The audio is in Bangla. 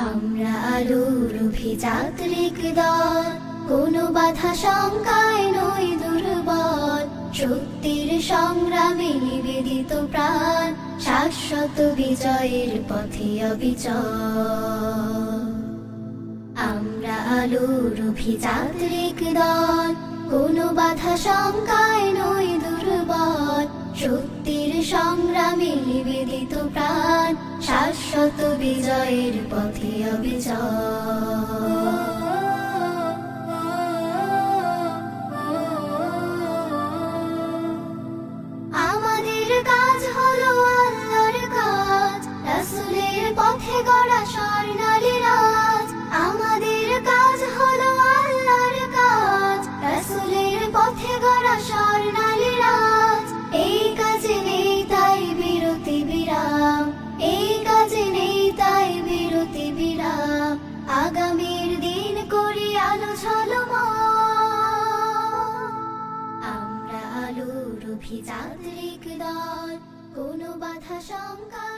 আমরা আলোর অভিযাত্রিক দল। কোনো বাধা শঙ্কায় নই দুর্বল। শক্তির সংগ্রামে নিবেদিত প্রাণ। শাশ্বত বিজয়ের পথে অবিচল। আমরা আলোর অভিযাত্রিক দল। কোনো বাধা শঙ্কায় নই দুর্বল। শক্তির সংগ্রামে নিবেদিত প্রাণ। বিজয়ের পথে অবিচল। আগামীর দিন করি আলো ছলম আমরা আলোর অভিযাত্রিক দল কোনো বাধা শঙ্কা